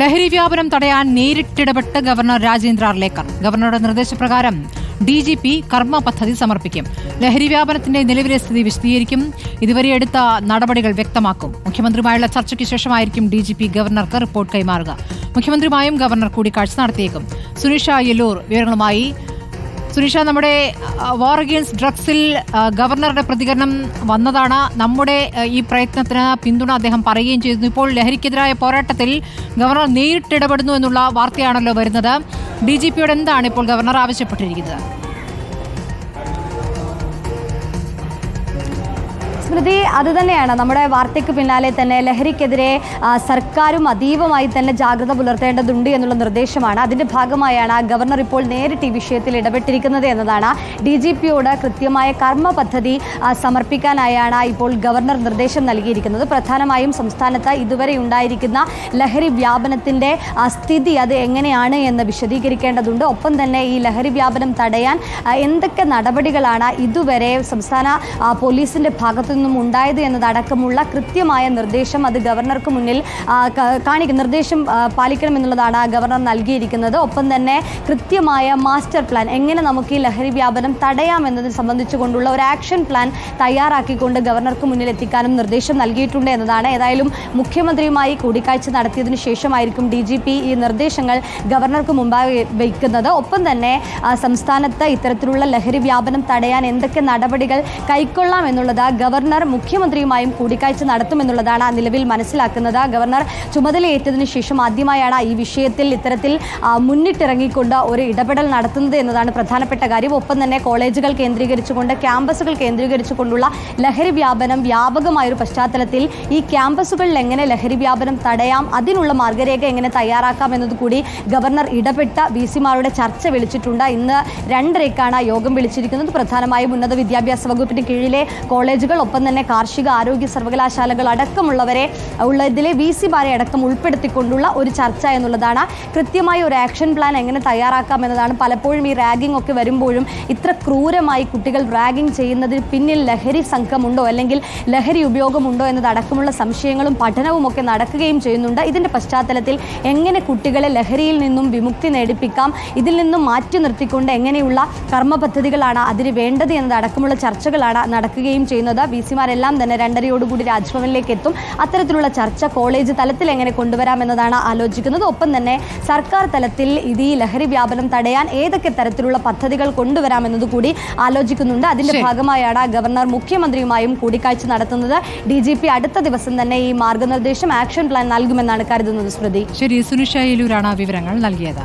ലഹരി വ്യാപനം തടയാൻ നേരിട്ടിടപെട്ട് ഗവർണർ രാജേന്ദ്ര അർലേക്കർ ഗവർണറുടെ നിർദ്ദേശപ്രകാരം ഡി ജി പി കർമ്മ പദ്ധതി സമർപ്പിക്കും. ലഹരി വ്യാപനത്തിന്റെ നിലവിലെ സ്ഥിതി വിശദീകരിക്കും. ഇതുവരെ എടുത്ത നടപടികൾ വ്യക്തമാക്കും. മുഖ്യമന്ത്രിയുമായുള്ള ചർച്ചയ്ക്ക് ശേഷമായിരിക്കും ഡി ജി പി ഗവർണർക്ക് റിപ്പോർട്ട് കൈമാറുക. മുഖ്യമന്ത്രിയുമായും ഗവർണർ കൂടിക്കാഴ്ച നടത്തിയേക്കും. സുനിഷ യെല്ലൂർ വിവരങ്ങളുമായി സുനിഷ നമ്മുടെ വാർ അഗെയിൻസ്റ്റ് ഡ്രഗ്സിൽ ഗവർണറുടെ പ്രതികരണം വന്നതാണ്. നമ്മുടെ ഈ പ്രയത്നത്തിന് പിന്തുണ അദ്ദേഹം പറയുകയും ചെയ്യുന്നു ഇപ്പോൾ ലഹരിക്കെതിരായ പോരാട്ടത്തിൽ ഗവർണർ നേരിട്ട് ഇടപെടുന്നു എന്നുള്ള വാർത്തയാണല്ലോ വരുന്നത്. ഡി ജി പിയോട് എന്താണ് ഇപ്പോൾ ഗവർണർ ആവശ്യപ്പെട്ടിരിക്കുന്നത്? സ്മൃതി അത് തന്നെയാണ് നമ്മുടെ വാർത്തയ്ക്ക് പിന്നാലെ തന്നെ ലഹരിക്കെതിരെ സർക്കാരും അതീവമായി തന്നെ ജാഗ്രത പുലർത്തേണ്ടതുണ്ട് എന്നുള്ള നിർദ്ദേശമാണ്. അതിന്റെ ഭാഗമായാണ് ഗവർണർ ഇപ്പോൾ നേരിട്ട് ഈ വിഷയത്തിൽ ഇടപെട്ടിരിക്കുന്നത് എന്നതാണ്. ഡി ജി പിയോട് കൃത്യമായ കർമ്മ പദ്ധതി സമർപ്പിക്കാനായാണ് ഇപ്പോൾ ഗവർണർ നിർദ്ദേശം നൽകിയിരിക്കുന്നത്. പ്രധാനമായും സംസ്ഥാനത്ത് ഇതുവരെ ഉണ്ടായിരിക്കുന്ന ലഹരി വ്യാപനത്തിന്റെ സ്ഥിതി അത് എങ്ങനെയാണ് എന്ന് വിശദീകരിക്കേണ്ടതുണ്ട്. ഒപ്പം തന്നെ ഈ ലഹരി വ്യാപനം തടയാൻ എന്തൊക്കെ നടപടികളാണ് ഇതുവരെ സംസ്ഥാന പോലീസിന്റെ ഭാഗത്തു നിന്നും ഉണ്ടായത് എന്നതടക്കമുള്ള കൃത്യമായ നിർദ്ദേശം അത് ഗവർണർക്ക് മുന്നിൽ കാണിക്കും നിർദ്ദേശം പാലിക്കണമെന്നുള്ളതാണ് ഗവർണർ നൽകിയിരിക്കുന്നത്. ഒപ്പം തന്നെ കൃത്യമായ മാസ്റ്റർ പ്ലാൻ എങ്ങനെ നമുക്ക് ഈ ലഹരി വ്യാപനം തടയാം എന്നതിനെ സംബന്ധിച്ചുകൊണ്ടുള്ള ഒരു ആക്ഷൻ പ്ലാൻ തയ്യാറാക്കിക്കൊണ്ട് ഗവർണർക്ക് മുന്നിൽ എത്തിക്കാനും നിർദ്ദേശം നൽകിയിട്ടുണ്ട് എന്നതാണ്. ഏതായാലും മുഖ്യമന്ത്രിയുമായി കൂടിക്കാഴ്ച നടത്തിയതിനു ശേഷമായിരിക്കും ഡി ജി പി ഈ നിർദ്ദേശങ്ങൾ ഗവർണർക്ക് മുമ്പാകെ വയ്ക്കുന്നത്. ഒപ്പം തന്നെ സംസ്ഥാനത്ത് ഇത്തരത്തിലുള്ള ലഹരി വ്യാപനം തടയാൻ എന്തൊക്കെ നടപടികൾ കൈക്കൊള്ളാം എന്നുള്ളത് ഗവർണർ മുഖ്യമന്ത്രിയുമായും കൂടിക്കാഴ്ച നടത്തുമെന്നുള്ളതാണ് നിലവിൽ മനസ്സിലാക്കുന്നത്. ഗവർണർ ചുമതലയേറ്റതിനു ശേഷം ആദ്യമായാണ് ഈ വിഷയത്തിൽ ഇത്തരത്തിൽ മുന്നിട്ടിറങ്ങിക്കൊണ്ട് ഒരു ഇടപെടൽ നടത്തുന്നത് എന്നതാണ് പ്രധാനപ്പെട്ട കാര്യം. ഒപ്പം തന്നെ കോളേജുകൾ കേന്ദ്രീകരിച്ചുകൊണ്ട് ക്യാമ്പസുകൾ കേന്ദ്രീകരിച്ചുകൊണ്ടുള്ള ലഹരി വ്യാപനം വ്യാപകമായ ഒരു പശ്ചാത്തലത്തിൽ ഈ ക്യാമ്പസുകളിൽ എങ്ങനെ ലഹരി വ്യാപനം തടയാം അതിനുള്ള മാർഗരേഖ എങ്ങനെ തയ്യാറാക്കാം എന്നതുകൂടി ഗവർണർ ഇടപെട്ട വി സിമാരുടെ ചർച്ച വിളിച്ചിട്ടുണ്ട്. ഇന്ന് രണ്ടരയ്ക്കാണ് യോഗം വിളിച്ചിരിക്കുന്നത്. പ്രധാനമായും ഉന്നത വിദ്യാഭ്യാസ വകുപ്പിന് കീഴിലെ കോളേജുകൾ ഒപ്പം തന്നെ കാർഷിക ആരോഗ്യ സർവകലാശാലകൾ അടക്കമുള്ളവരെ ഉള്ള ഇതിലെ വി സി മാരെ അടക്കം ഉൾപ്പെടുത്തിക്കൊണ്ടുള്ള ഒരു ചർച്ച എന്നുള്ളതാണ്. കൃത്യമായ ഒരു ആക്ഷൻ പ്ലാൻ എങ്ങനെ തയ്യാറാക്കാം എന്നതാണ് പലപ്പോഴും ഈ റാഗിംഗ് ഒക്കെ വരുമ്പോഴും ഇത്ര ക്രൂരമായി കുട്ടികൾ റാഗിംഗ് ചെയ്യുന്നതിന് പിന്നിൽ ലഹരി സംഘമുണ്ടോ അല്ലെങ്കിൽ ലഹരി ഉപയോഗമുണ്ടോ എന്നതടക്കമുള്ള സംശയങ്ങളും പഠനവും ഒക്കെ നടക്കുകയും ചെയ്യുന്നുണ്ട്. ഇതിന്റെ പശ്ചാത്തലത്തിൽ എങ്ങനെ കുട്ടികളെ ലഹരിയിൽ നിന്നും വിമുക്തി നേടിപ്പിക്കാം ഇതിൽ നിന്നും മാറ്റി നിർത്തിക്കൊണ്ട് എങ്ങനെയുള്ള കർമ്മ പദ്ധതികളാണ് അതിന് വേണ്ടത് എന്നതടക്കമുള്ള ചർച്ചകളാണ് നടക്കുകയും ചെയ്യുന്നത്. വി സിമാരെല്ലാം തന്നെ രണ്ടരയോടുകൂടി രാജ്ഭവനിലേക്ക് എത്തും. അത്തരത്തിലുള്ള ചർച്ച കോളേജ് തലത്തിൽ എങ്ങനെ കൊണ്ടുവരാം എന്നതാണ് ആലോചിക്കുന്നത്. ഒപ്പം തന്നെ സർക്കാർ തലത്തിൽ ഇത് ഈ ലഹരി വ്യാപനം തടയാൻ ഏതൊക്കെ തരത്തിലുള്ള പദ്ധതികൾ കൊണ്ടുവരാം എന്നത് കൂടി ആലോചിക്കുന്നുണ്ട്. അതിന്റെ ഭാഗമായാണ് ഗവർണർ മുഖ്യമന്ത്രിയുമായും കൂടിക്കാഴ്ച നടത്തുന്നത്. ഡി ജി പി അടുത്ത ദിവസം തന്നെ ഈ മാർഗനിർദ്ദേശം ആക്ഷൻ പ്ലാൻ നൽകുമെന്നാണ് കരുതുന്നത് സ്മൃതി. ശരി സുനിഷ യെല്ലൂരാണ് വിവരങ്ങൾ നൽകിയത്.